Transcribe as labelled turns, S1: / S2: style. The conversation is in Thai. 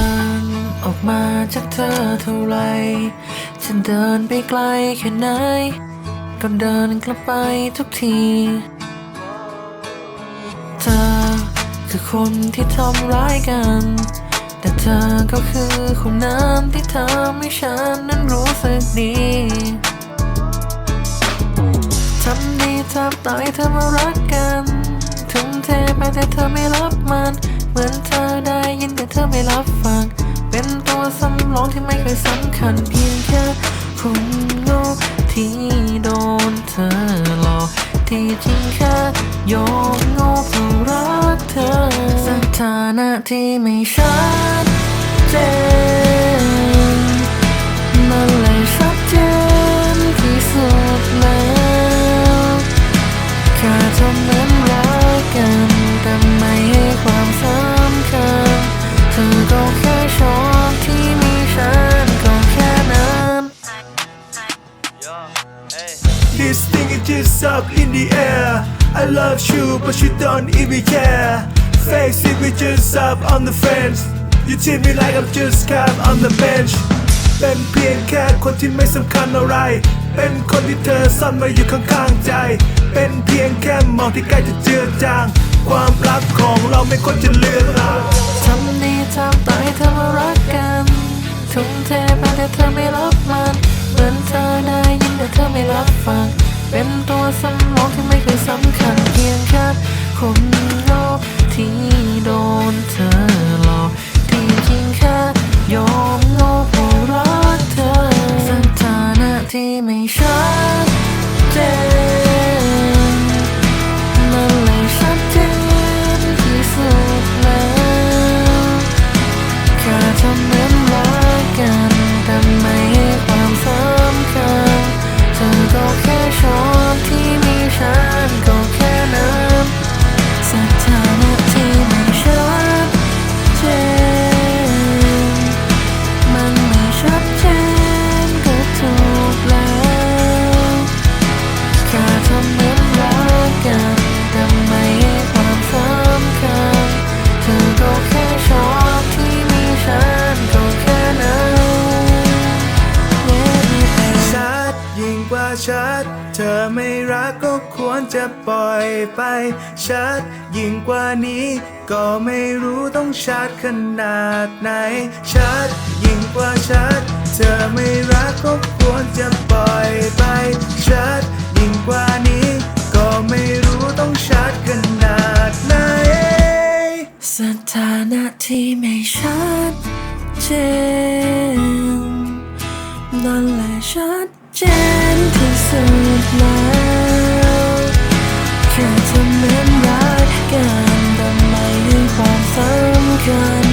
S1: ินออกมาจากเธอเท่าไร ฉันเดินไปไกลแค่ไหน ก็เดินกลับไปทุกที เธอคือคนที่ทำร้ายกัน แต่เธอก็คือคนนั้นที่ทำให้ฉันนั้นรู้สึกดีทำดีทำตายเธอมารักกัน ทุ่มเทไปแต่เธอไม่รับมัน เหมือนเธอได้ยินแต่เธอไม่รับฟัง เป็นตัวสำรองที่ไม่เคยสำคัญเพียงแค่คนโง่ที่โดนเธอหลอกที่จริงแค่ยอมโง่เพราะรักเธอสถานะที่ไม่ชัด
S2: This thing is just up in the air. I love you, but you don't even care. Face it, we just up on the fence. You treat me like I'm just cab on the bench. เป็นเพียงแค่คนที่ไม่สำคัญอะไร เป็นคนที่เธอซ่อนไว้อยู่ข้างๆใจ เป็นเพียงแค่มองที่ใกล้จะเจือจาง ความรักของเราไม่ควรจะเลือนลาง
S1: ทำดีทำตายเธอมารักกัน ทุ่มเทไปแต่เธอไม่รับมัน เหมือนเธอได้ยินแต่เธอไม่รับฟัง เป็นตัวสำรองที่ไม่เคยสำคัญเพียงแค่คนโลกที่โดนเธอหลอกที่จริงแค่ยอมโง่เพราะรักเธอสถานะที่ไม่ชัดเจนมันเลยชัดเจนที่สุดแล้วแค่ทำเหมือนรักกันแต่ไม่ให้ความ ชัด เธอ
S2: ไม่รักก็ควรจะปล่อยไป ชัด ยิ่งกว่านี้ก็ไม่รู้ต้องชัดขนาดไหน ชัด ยิ่งกว่าชัด เธอไม่รักก็ควรจะปล่อยไป ชัด ยิ่งกว่านี้
S1: เหมือนรักกันแต่ไม่ให้ความสำคัญ